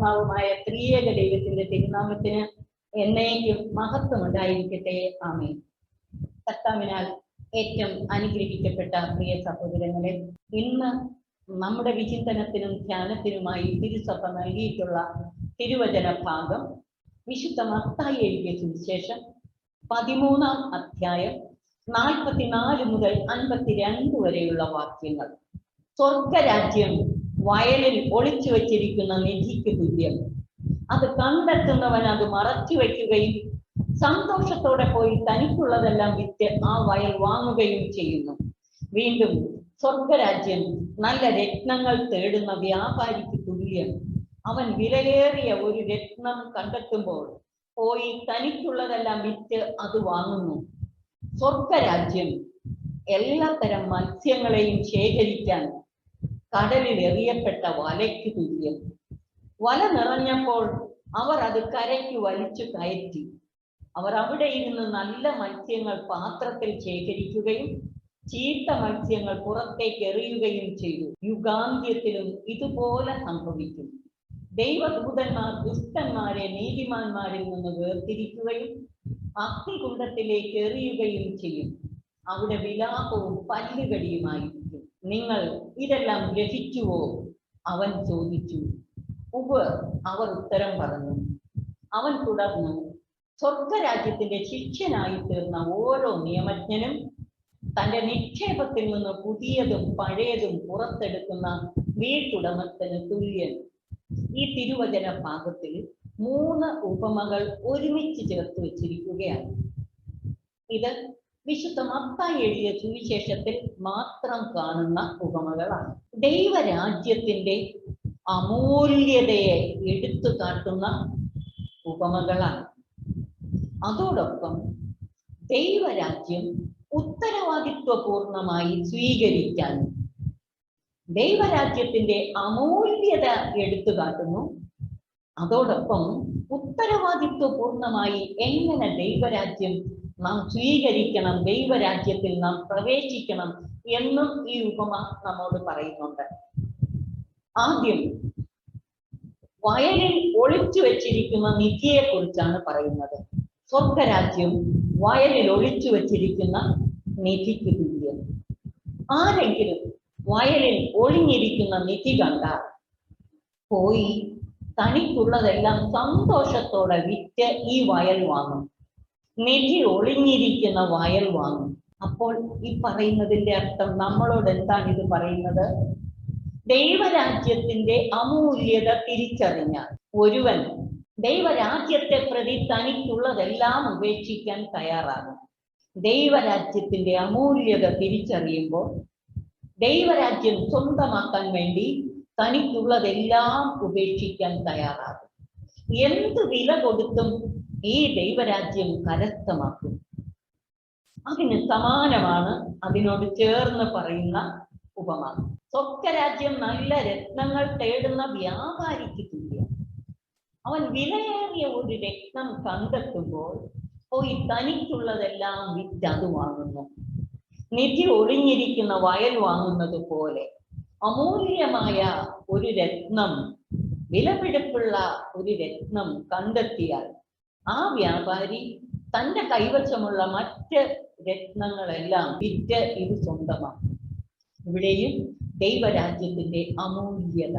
പരിശുദ്ധാത്മാവുമായ ത്രിയേക ദൈവത്തിന്റെ തിരുനാമത്തിന് എന്നേക്കും മഹത്വം ഉണ്ടായിരിക്കട്ടെ ആമേ കർത്താവിനാൽ ഏറ്റവും അനുഗ്രഹിക്കപ്പെട്ട പ്രിയ സഹോദരങ്ങളെ ഇന്ന് നമ്മുടെ വിചിന്തനത്തിനും ധ്യാനത്തിനുമായി തിരുസഭ നൽകിയിട്ടുള്ള തിരുവചന ഭാഗം വിശുദ്ധ മത്തായി എഴുതിയ സുവിശേഷം പതിമൂന്നാം അധ്യായം നാൽപ്പത്തിനാല് മുതൽ അൻപത്തിരണ്ട് വരെയുള്ള വാക്യങ്ങൾ. സ്വർഗരാജ്യം വയലിൽ ഒളിച്ചു വച്ചിരിക്കുന്ന നിധിക്ക് തുല്യം. അത് കണ്ടെത്തുന്നവൻ അത് മറച്ചു വയ്ക്കുകയും സന്തോഷത്തോടെ പോയി തനിക്കുള്ളതെല്ലാം വിറ്റ് ആ വയൽ വാങ്ങുകയും ചെയ്യുന്നു. വീണ്ടും സ്വർഗരാജ്യം നല്ല രത്നങ്ങൾ തേടുന്ന വ്യാപാരിക്ക് തുല്യം. അവൻ വിലയേറിയ ഒരു രത്നം കണ്ടെത്തുമ്പോൾ പോയി തനിക്കുള്ളതെല്ലാം വിറ്റ് അത് വാങ്ങുന്നു. സ്വർഗരാജ്യം എല്ലാത്തരം മത്സ്യങ്ങളെയും ശേഖരിക്കാൻ കടലിൽ എറിയപ്പെട്ട വലയ്ക്ക് തുല്യം. വല നിറഞ്ഞപ്പോൾ അവർ അത് കരയ്ക്ക് വലിച്ചു കയറ്റി. അവർ അവിടെ ഇരുന്ന് നല്ല മത്സ്യങ്ങൾ പാത്രത്തിൽ ശേഖരിക്കുകയും ചീത്ത മത്സ്യങ്ങൾ പുറത്തേക്ക് എറിയുകയും ചെയ്തു. യുഗാന്ത്യത്തിലും ഇതുപോലെ സംഭവിക്കും. ദൈവദൂതന്മാർ ദുഷ്ടന്മാരെ നീതിമാന്മാരിൽ നിന്ന് വേർതിരിക്കുകയും അഗ്നികുണ്ടത്തിലേക്ക് എറിയുകയും ചെയ്യും. അവിടെ വിലാപവും പല്ലുകടിയുമായിരിക്കും നിങ്ങൾ ഇതെല്ലാം ഗ്രഹിച്ചുവോ അവൻ ചോദിച്ചു. ഉവ് അവർ ഉത്തരം പറഞ്ഞു. അവൻ തുടർന്നു സ്വർഗരാജ്യത്തിന്റെ ശിഷ്യനായി തീർന്ന ഓരോ നിയമജ്ഞനും തന്റെ നിക്ഷേപത്തിൽ നിന്ന് പുതിയതും പഴയതും പുറത്തെടുക്കുന്ന വീട്ടുടമസ്ഥന് തുല്യൻ. ഈ തിരുവചന ഭാഗത്തിൽ മൂന്ന് ഉപമകൾ ഒരുമിച്ച് ചേർത്ത് വെച്ചിരിക്കുകയാണ്. ഇത് വിശുദ്ധ മത്തായി എഴുതിയ സുവിശേഷത്തിൽ മാത്രം കാണുന്ന ഉപമകളാണ്. ദൈവരാജ്യത്തിന്റെ അമൂല്യതയെ എടുത്തു കാട്ടുന്ന ഉപമകളാണ്. അതോടൊപ്പം ദൈവരാജ്യം ഉത്തരവാദിത്വപൂർണമായി സ്വീകരിക്കാൻ ദൈവരാജ്യത്തിന്റെ അമൂല്യത എടുത്തു കാട്ടുന്നു. അതോടൊപ്പം ഉത്തരവാദിത്വപൂർണമായി എങ്ങനെ ദൈവരാജ്യം നാം സ്വീകരിക്കണം ദൈവരാജ്യത്തിൽ നാം പ്രവേശിക്കണം എന്നും ഈ ഉപമ നമ്മോട് പറയുന്നുണ്ട്. ആദ്യം വയലിൽ ഒളിച്ചു വെച്ചിരിക്കുന്ന നിധിയെ കുറിച്ചാണ് പറയുന്നത്. സ്വർഗരാജ്യം വയലിൽ ഒളിച്ചു വെച്ചിരിക്കുന്ന നിധിക്ക് തുല്യം. ആരെങ്കിലും വയലിൽ ഒളിഞ്ഞിരിക്കുന്ന നിധി കണ്ടാൽ പോയി തനിക്കുള്ളതെല്ലാം സന്തോഷത്തോടെ വിറ്റ് ഈ വയൽ വാങ്ങും. നിധി ഒളിഞ്ഞിരിക്കുന്ന വയൽ വാങ്ങും. അപ്പോൾ ഈ പറയുന്നതിന്റെ അർത്ഥം നമ്മളോട് എന്താണ് ഇത് പറയുന്നത്? ദൈവരാജ്യത്തിന്റെ അമൂല്യത തിരിച്ചറിഞ്ഞാൽ ഒരുവൻ ദൈവരാജ്യത്തെ പ്രതി തനിക്കുള്ളതെല്ലാം ഉപേക്ഷിക്കാൻ തയ്യാറാകും. ദൈവരാജ്യത്തിന്റെ അമൂല്യത തിരിച്ചറിയുമ്പോൾ ദൈവരാജ്യം സ്വന്തമാക്കാൻ വേണ്ടി തനിക്കുള്ളതെല്ലാം ഉപേക്ഷിക്കാൻ തയ്യാറാകും. എന്ത് വില കൊടുത്തും ഈ ദൈവരാജ്യം കരസ്ഥമാക്കും. അതിന് സമാനമാണ് അതിനോട് ചേർന്ന് പറയുന്ന ഉപമ. സ്വപ്നരാജ്യം നല്ല രത്നങ്ങൾ തേടുന്ന വ്യാപാരിക്ക് തുല്യം. അവൻ വിലയേറിയ ഒരു രത്നം കണ്ടെത്തുമ്പോൾ പോയി തനിക്കുള്ളതെല്ലാം വിറ്റ് അത് വാങ്ങുന്നു. നിധി ഒളിഞ്ഞിരിക്കുന്ന വയൽ വാങ്ങുന്നത് പോലെ അമൂല്യമായ ഒരു രത്നം വിലപിടിപ്പുള്ള ഒരു രത്നം കണ്ടെത്തിയാൽ ആ വ്യാപാരി തന്റെ കൈവശമുള്ള മറ്റ് രത്നങ്ങളെല്ലാം വിറ്റ് ഇത് സ്വന്തമാണ് ഇവിടെയും ദൈവരാജ്യത്തിന്റെ അമൂല്യത.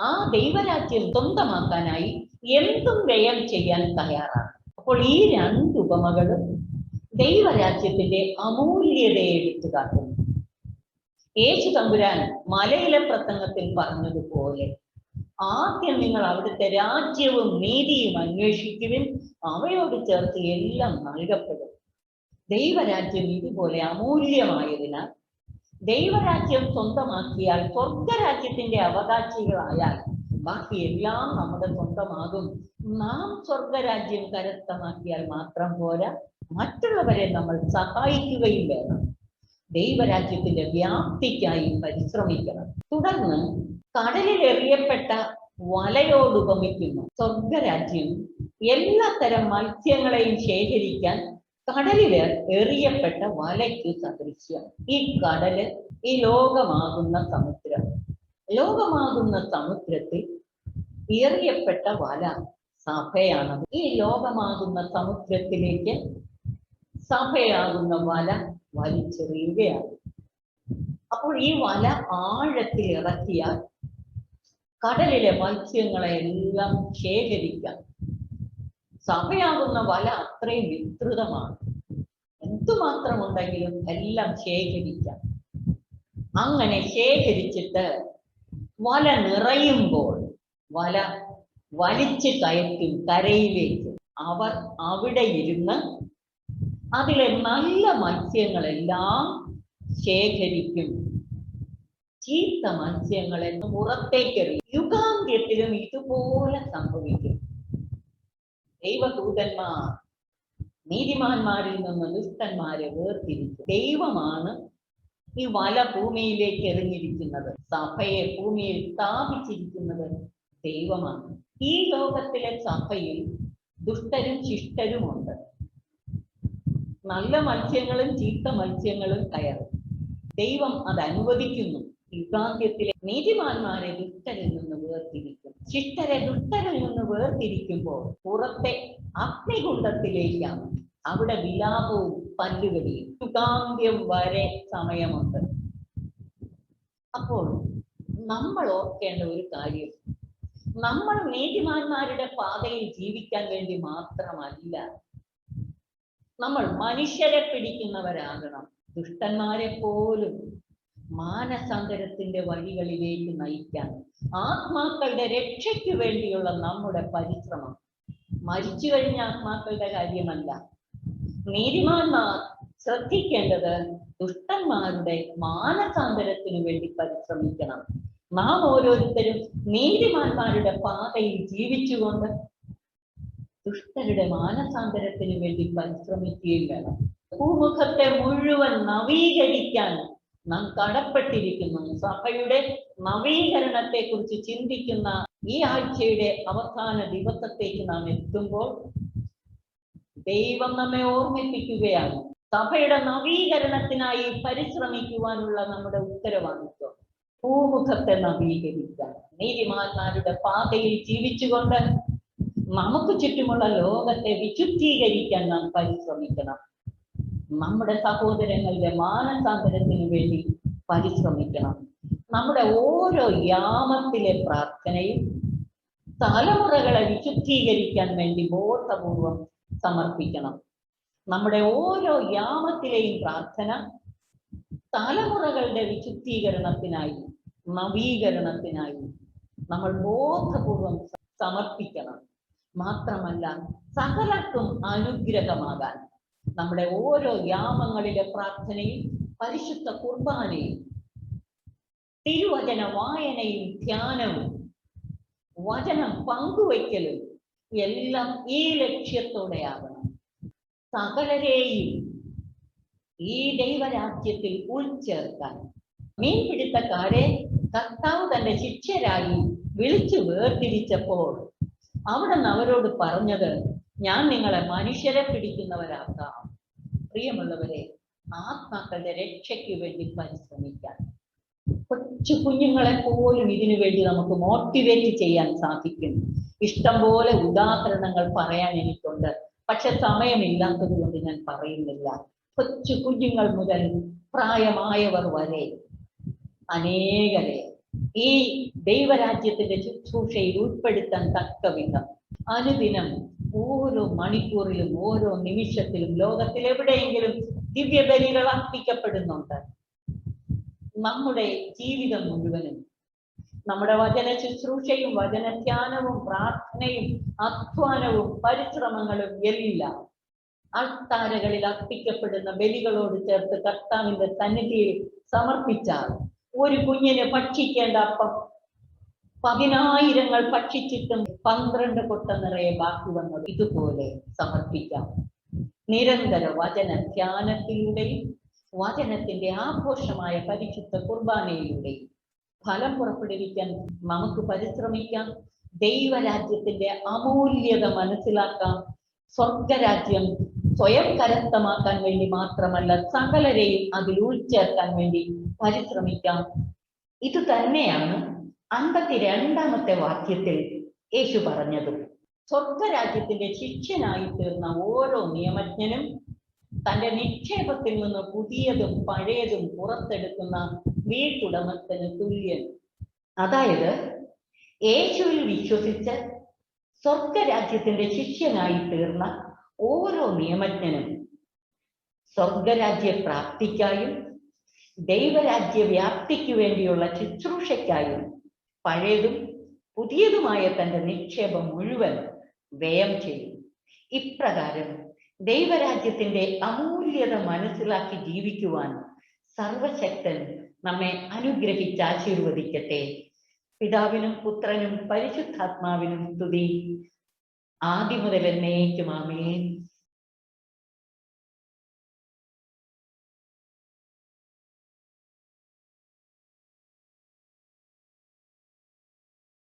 ആ ദൈവരാജ്യം സ്വന്തമാക്കാനായി എന്തും വ്യയം ചെയ്യാൻ തയ്യാറാണ്. അപ്പോൾ ഈ രണ്ട് ഉപമകളും ദൈവരാജ്യത്തിന്റെ അമൂല്യതയെ എടുത്തു കാട്ടുന്നു. യേശു തമ്പുരാൻ മലയിലെ പ്രസംഗത്തിൽ പറഞ്ഞതുപോലെ ആദ്യം നിങ്ങൾ അവിടുത്തെ രാജ്യവും നീതിയും അന്വേഷിക്കുവിൻ. അവയോട് ചേർത്ത് എല്ലാം നൽകപ്പെടും. ദൈവരാജ്യം ഇതുപോലെ അമൂല്യമായതിനാൽ ദൈവരാജ്യം സ്വന്തമാക്കിയാൽ സ്വർഗരാജ്യത്തിന്റെ അവകാശികളായാൽ ബാക്കി എല്ലാം നമ്മുടെ സ്വന്തമാകും. നാം സ്വർഗരാജ്യം കരസ്ഥമാക്കിയാൽ മാത്രം പോരാ മറ്റുള്ളവരെ നമ്മൾ സഹായിക്കുകയും വേണം. ദൈവരാജ്യത്തിന്റെ വ്യാപ്തിക്കായി പരിശ്രമിക്കണം. തുടർന്ന് കടലിൽ എറിയപ്പെട്ട വലയോട് ഉപമിക്കുന്നു. സ്വർഗരാജ്യം എല്ലാ തരം മത്സ്യങ്ങളെയും ശേഖരിക്കാൻ കടലിൽ എറിയപ്പെട്ട വലയ്ക്ക് സദൃശ്യം. ഈ കടൽ ഈ ലോകമാകുന്ന സമുദ്രം. ലോകമാകുന്ന സമുദ്രത്തിൽ എറിയപ്പെട്ട വല സഭയാണ്. ഈ ലോകമാകുന്ന സമുദ്രത്തിലേക്ക് സഭയാകുന്ന വല വലിച്ചെറിയുകയാണ്. അപ്പോൾ ഈ വല ആഴത്തിൽ ഇറക്കിയാൽ കടലിലെ മത്സ്യങ്ങളെ എല്ലാം ശേഖരിക്കാം. സഭയാകുന്ന വല അത്രയും വിസ്തൃതമാണ്. എന്തുമാത്രം ഉണ്ടെങ്കിലും എല്ലാം ശേഖരിക്കാം. അങ്ങനെ ശേഖരിച്ചിട്ട് വല നിറയുമ്പോൾ വല വലിച്ചു കയറ്റും കരയിലേക്ക്. അവർ അവിടെ ഇരുന്ന് അതിലെ നല്ല മത്സ്യങ്ങളെല്ലാം ശേഖരിക്കും. ചീത്ത മത്സ്യങ്ങളെ പുറത്തേക്കെറിയും. യുഗാന്ത്യത്തിലും ഇതുപോലെ സംഭവിക്കും. ദൈവദൂതന്മാർ നീതിമാന്മാരിൽ നിന്ന് ദുഷ്ടന്മാരെ വേർതിരിക്കും. ദൈവമാണ് ഈ വല ഭൂമിയിലേക്ക് എറിഞ്ഞിരിക്കുന്നത്. സഭയെ ഭൂമിയിൽ സ്ഥാപിച്ചിരിക്കുന്നത് ദൈവമാണ്. ഈ ലോകത്തിലെ സഭയിൽ ദുഷ്ടരും ശിഷ്ടരുമുണ്ട്. നല്ല മത്സ്യങ്ങളും ചീത്ത മത്സ്യങ്ങളും കയറും. ദൈവം അത് അനുവദിക്കുന്നു. യുഗാന്ത്യത്തിലെ നീതിമാന്മാരെ ദുഷ്ടരിൽ നിന്ന് വേർതിരിക്കും. ശിഷ്ടരെ ദുഷ്ടരിൽ നിന്ന് വേർതിരിക്കുമ്പോൾ പുറത്തെ അഗ്നികുണ്ടത്തിലേക്കാണ്. അവിടെ വിലാപവും പല്ലുകടിയും യുഗാന്ത്യം വരെ സമയമുണ്ട്. അപ്പോൾ നമ്മൾ ഓർക്കേണ്ട ഒരു കാര്യം. നമ്മൾ നീതിമാന്മാരുടെ പാതയിൽ ജീവിക്കാൻ വേണ്ടി മാത്രമല്ല നമ്മൾ മനുഷ്യരെ പിടിക്കുന്നവരാകണം. ദുഷ്ടന്മാരെ പോലും മാനസാന്തരത്തിന്റെ വഴികളിലേക്ക് നയിക്കാൻ. ആത്മാക്കളുടെ രക്ഷയ്ക്ക് വേണ്ടിയുള്ള നമ്മുടെ പരിശ്രമം. മരിച്ചു കഴിഞ്ഞ ആത്മാക്കളുടെ കാര്യമല്ല. നീതിമാന്മാർ ശ്രദ്ധിക്കേണ്ടത് ദുഷ്ടന്മാരുടെ മാനസാന്തരത്തിനു വേണ്ടി പരിശ്രമിക്കണം. നാം ഓരോരുത്തരും നീതിമാന്മാരുടെ പാതയിൽ ജീവിച്ചുകൊണ്ട് ദുഷ്ടരുടെ മാനസാന്തരത്തിന് വേണ്ടി പരിശ്രമിക്കുകയും വേണം. ഭൂമുഖത്തെ മുഴുവൻ നവീകരിക്കാൻ നാം കടപ്പെട്ടിരിക്കുന്നു. സഭയുടെ നവീകരണത്തെ കുറിച്ച് ചിന്തിക്കുന്ന ഈ ആഴ്ചയുടെ അവസാന ദിവസത്തേക്ക് നാം എത്തുമ്പോൾ ദൈവം നമ്മെ ഓർമ്മിപ്പിക്കുകയാണ്. സഭയുടെ നവീകരണത്തിനായി പരിശ്രമിക്കുവാനുള്ള നമ്മുടെ ഉത്തരവാദിത്വം ഭൂമുഖത്തെ നവീകരിക്കാൻ. നീതിമാന്മാരുടെ പാതയിൽ ജീവിച്ചുകൊണ്ട് നമുക്ക് ചുറ്റുമുള്ള ലോകത്തെ വിശുദ്ധീകരിക്കാൻ നാം പരിശ്രമിക്കണം. നമ്മുടെ സഹോദരങ്ങളുടെ മാനസാന്തരത്തിന് വേണ്ടി പരിശ്രമിക്കണം. നമ്മുടെ ഓരോ യാമത്തിലെ പ്രാർത്ഥനയും തലമുറകളെ വിശുദ്ധീകരിക്കാൻ വേണ്ടി ബോധപൂർവം സമർപ്പിക്കണം. നമ്മുടെ ഓരോ യാമത്തിലെയും പ്രാർത്ഥന തലമുറകളുടെ വിശുദ്ധീകരണത്തിനായി നവീകരണത്തിനായി നമ്മൾ ബോധപൂർവം സമർപ്പിക്കണം. മാത്രമല്ല സകലർക്കും അനുഗ്രഹമാകാൻ. നമ്മുടെ ഓരോ യാമങ്ങളിലെ പ്രാർത്ഥനയും പരിശുദ്ധ കുർബാനയും തിരുവചന വായനയും ധ്യാനവും വചനം പങ്കുവയ്ക്കലും എല്ലാം ഈ ലക്ഷ്യത്തോടെയാകണം. സകലരെയും ഈ ദൈവരാജ്യത്തിൽ ഉൾച്ചേർക്കാൻ. മീൻപിടുത്തക്കാരെ കർത്താവ് തന്റെ ശിക്ഷരായി വിളിച്ചു വേർതിരിച്ചപ്പോൾ അവിടെ നിന്ന് അവരോട് പറഞ്ഞത് ഞാൻ നിങ്ങളെ മനുഷ്യരെ പിടിക്കുന്നവരാക്കാം. പ്രിയമുള്ളവരെ ആത്മാക്കളുടെ രക്ഷയ്ക്ക് വേണ്ടി പരിശ്രമിക്കാൻ. കൊച്ചു കുഞ്ഞുങ്ങളെ പോലും ഇതിനു വേണ്ടി നമുക്ക് മോട്ടിവേറ്റ് ചെയ്യാൻ സാധിക്കും. ഇഷ്ടം പോലെ ഉദാഹരണങ്ങൾ പറയാൻ എനിക്കുണ്ട്. പക്ഷെ സമയമില്ലാത്തത് കൊണ്ട് ഞാൻ പറയുന്നില്ല. കൊച്ചു കുഞ്ഞുങ്ങൾ മുതൽ പ്രായമായവർ വരെ അനേകരെ ഈ ദൈവരാജ്യത്തിന്റെ ശുശ്രൂഷയിൽ ഉൾപ്പെടുത്താൻ തക്ക വിധം അനുദിനം ഓരോ മണിക്കൂറിലും ഓരോ നിമിഷത്തിലും ലോകത്തിൽ എവിടെയെങ്കിലും ദിവ്യബലികൾ അർപ്പിക്കപ്പെടുന്നുണ്ട്. നമ്മുടെ ജീവിതം മുഴുവനും നമ്മുടെ വചന ശുശ്രൂഷയും വചനധ്യാനവും പ്രാർത്ഥനയും അധ്വാനവും പരിശ്രമങ്ങളും എല്ലാം അൾത്താരകളിൽ അർപ്പിക്കപ്പെടുന്ന ബലികളോട് ചേർത്ത് കർത്താവിന്റെ സന്നിധിയിൽ സമർപ്പിച്ചാൽ ഒരു കുഞ്ഞിന് ഭക്ഷിക്കേണ്ട അപ്പം പതിനായിരങ്ങൾ ഭക്ഷിച്ചിട്ടും പന്ത്രണ്ട് കൊട്ട നിറയെ ബാക്കി വന്നത് ഇതുപോലെ സമർപ്പിക്കാം. നിരന്തര വചന ധ്യാനത്തിലൂടെയും വചനത്തിന്റെ ആഘോഷമായ പരിശുദ്ധ കുർബാനയിലൂടെയും ഫലം പുറപ്പെടുവിക്കാൻ നമുക്ക് പരിശ്രമിക്കാം. ദൈവരാജ്യത്തിന്റെ അമൂല്യത മനസ്സിലാക്കാം. സ്വർഗരാജ്യം സ്വയം കരസ്ഥമാക്കാൻ വേണ്ടി മാത്രമല്ല സകലരെയും അതിൽ ഉൾച്ചേർക്കാൻ വേണ്ടി പരിശ്രമിക്കാം. ഇത് തന്നെയാണ് അമ്പത്തിരണ്ടാമത്തെ വാക്യത്തിൽ യേശു പറഞ്ഞതും. സ്വർഗരാജ്യത്തിന്റെ ശിഷ്യനായി തീർന്ന ഓരോ നിയമജ്ഞനും തന്റെ നിക്ഷേപത്തിൽ നിന്ന് പുതിയതും പഴയതും പുറത്തെടുക്കുന്ന വീട്ടുടമസ്ഥന് തുല്യൻ. അതായത് യേശുവിൽ വിശ്വസിച്ച് സ്വർഗരാജ്യത്തിന്റെ ശിഷ്യനായി തീർന്ന ഓരോ നിയമജ്ഞനും സ്വർഗരാജ്യ പ്രാപ്തിക്കായും ദൈവരാജ്യ വ്യാപ്തിക്ക് വേണ്ടിയുള്ള ശുശ്രൂഷയ്ക്കായും പഴയതും പുതിയതുമായ തന്റെ നിക്ഷേപം മുഴുവൻ വ്യയം ചെയ്യും ഇപ്രകാരം ദൈവരാജ്യത്തിന്റെ അമൂല്യത മനസ്സിലാക്കി ജീവിക്കുവാൻ സർവശക്തൻ നമ്മെ അനുഗ്രഹിച്ച് ആശീർവദിക്കട്ടെ. പിതാവിനും പുത്രനും പരിശുദ്ധാത്മാവിനും സ്തുതി. ആദ്യം മുതൽ എന്നേക്കും ആമേൻ.